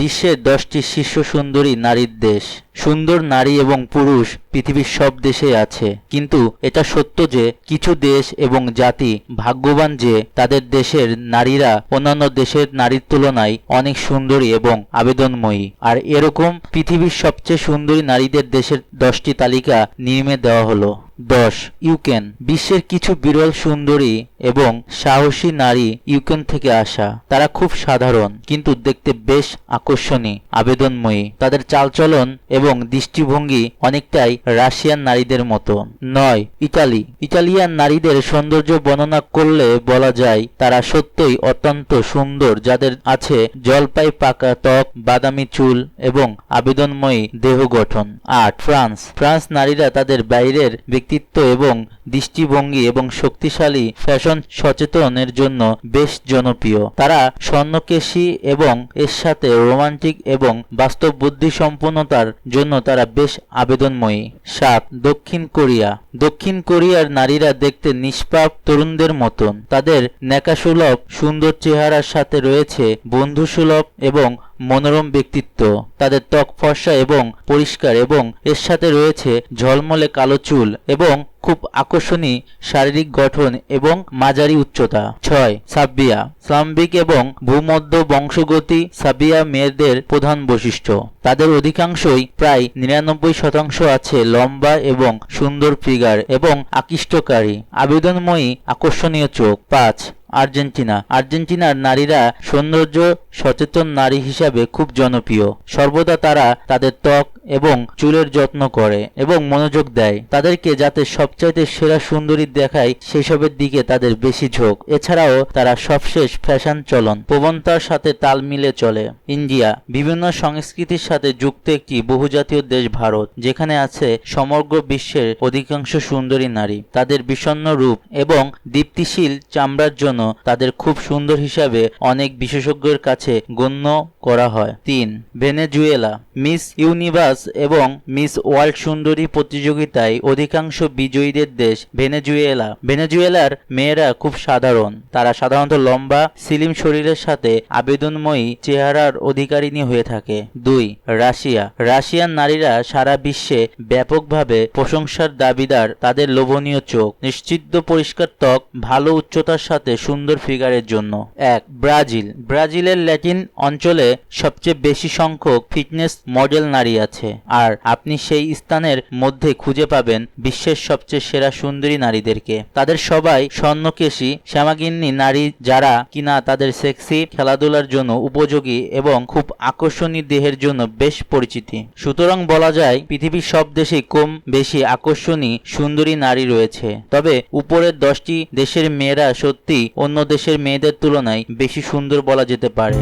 বিশ্বের দশটি শীর্ষ সুন্দরী নারীর দেশ। সুন্দর নারী এবং পুরুষ পৃথিবীর সব দেশেই আছে। কিন্তু এটা সত্য যে কিছু দেশ এবং জাতি ভাগ্যবান যে তাদের দেশের নারীরা অন্যান্য দেশের নারীর তুলনায় অনেক সুন্দরী এবং আবেদনময়ী। আর এরকম পৃথিবীর সবচেয়ে সুন্দরী নারীদের দেশের দশটি তালিকা নিয়মে দেওয়া হলো। দশ ইউকেন বিশ্বের কিছু বিরল সুন্দরী এবং সাহসী নারী ইউকেন থেকে আসা। তারা খুব সাধারণ, কিন্তু দেখতে বেশ আকর্ষণীয়, আবেদনময়ী। তাদের চালচলন এবং দৃষ্টিভঙ্গি অনেকটাই রাশিয়ান নারীদের মতো। নয়, ইতালি। ইতালিয়ান নারীদের সৌন্দর্য বর্ণনা করলে বলা যায়, তারা সত্যই অত্যন্ত সুন্দর যাদের আছে জলপাই পাকা ত্বক, বাদামি চুল এবং আবেদনময়ী দেহ গঠন। আট, ফ্রান্স। ফ্রান্স নারীরা তাদের বাইরের ব্যক্তিত্ব এবং দৃষ্টিভঙ্গি এবং শক্তিশালী ফ্যাশন সচেতনের জন্য বেশ জনপ্রিয়। তারা স্বর্ণকেশী এবং এর সাথে রোমান্টিক এবং বাস্তব বুদ্ধি সম্পন্নতার জন্য তারা বেশ আবেদনময়ী। সাত, দক্ষিণ কোরিয়া। দক্ষিণ কোরিয়ার নারীরা দেখতে নিষ্পাপ তরুণদের মতন। তাদের ন্যাকাসুলভ, সুন্দর চেহারার সাথে রয়েছে বন্ধুসুলভ এবং মনোরম ব্যক্তিত্ব, তাদের ত্বক ফর্সা এবং পরিষ্কার এবং এর সাথে রয়েছে ঝলমলে কালো চুল এবং খুব আকর্ষণীয় শারীরিক গঠন এবং মাঝারি উচ্চতা। ছয়, সাব্বিয়া। সাম্বিক এবং ভূমধ্য বংশগতি সাবিয়া মেয়েদের প্রধান বৈশিষ্ট্য। তাদের অধিকাংশই প্রায় নিরানব্বই শতাংশ আছে লম্বা এবং সুন্দর ফিগার এবং আকৃষ্টকারী, আবেদনময়ী, আকর্ষণীয় চোখ। পাঁচ আর্জেন্টিনা। আর্জেন্টিনার নারীরা সৌন্দর্য, সচেতন নারী হিসাবে খুব জনপ্রিয়। সর্বদা তারা তাদের ত্বক এবং চুলের যত্ন করে এবং মনোযোগ দেয়। তাদেরকে যাতে সবচাইতে সেরা সুন্দরী দেখায়, সেসবের দিকে তাদের বেশি ঝোঁক। এছাড়াও তারা সবশেষ ফ্যাশন চলন, প্রবণতার সাথে তাল মিলে চলে। ইন্ডিয়া, বিভিন্ন সংস্কৃতির সাথে যুক্ত একটি বহুজাতীয় দেশ ভারত, যেখানে আছে সমগ্র বিশ্বের অধিকাংশ সুন্দরী নারী। তাদের বিষণ্ণ রূপ এবং দীপ্তিশীল চামড়ার জন্য তাদের খুব সুন্দর হিসাবে অনেক বিশেষজ্ঞের কাছে গণ্য করা হয়। তিন, ভেনেজুয়েলা। মিস ইউনিভার্স এবং মিস ওয়ার্ল্ড সুন্দরী প্রতিযোগিতায় অধিকাংশ বিজয়ীদের দেশ ভেনেজুয়েলা। ভেনেজুয়েলার মেয়েরা খুব সাধারণ। তারা সাধারণত লম্বা, সিলিম শরীরের সাথে আবেদনময়ী চেহারার অধিকারিণী হয়ে থাকে। দুই, রাশিয়া। রাশিয়ান নারীরা সারা বিশ্বে ব্যাপকভাবে প্রশংসার দাবিদার তাদের লোভনীয় চোখ। নিশ্চিত পরিষ্কার ত্বক, ভালো উচ্চতার সাথে সুন্দর ফিগারের জন্য। এক, ব্রাজিল। ব্রাজিলের ল্যাটিন অঞ্চলে সবচেয়ে বেশি সংখ্যক ফিটনেস মডেল নারী আছে। আর আপনি সেই স্থানের মধ্যে খুঁজে পাবেন বিশ্বের সবচেয়ে সেরা সুন্দরী নারীদেরকে। তাদের সবাই স্বর্ণকেশী, শ্যামাগিন্নি নারী যারা কিনা তাদের সেক্সি, খেলাধুলার জন্য উপযোগী এবং খুব আকর্ষণীয় দেহের জন্য বেশ পরিচিতি। সুতরাং বলা যায়, পৃথিবীর সব দেশে কম বেশি আকর্ষণী সুন্দরী নারী রয়েছে। তবে উপরের দশটি দেশের মেয়েরা সত্যি অন্য দেশের মেয়েদের তুলনায় বেশি সুন্দর বলা যেতে পারে।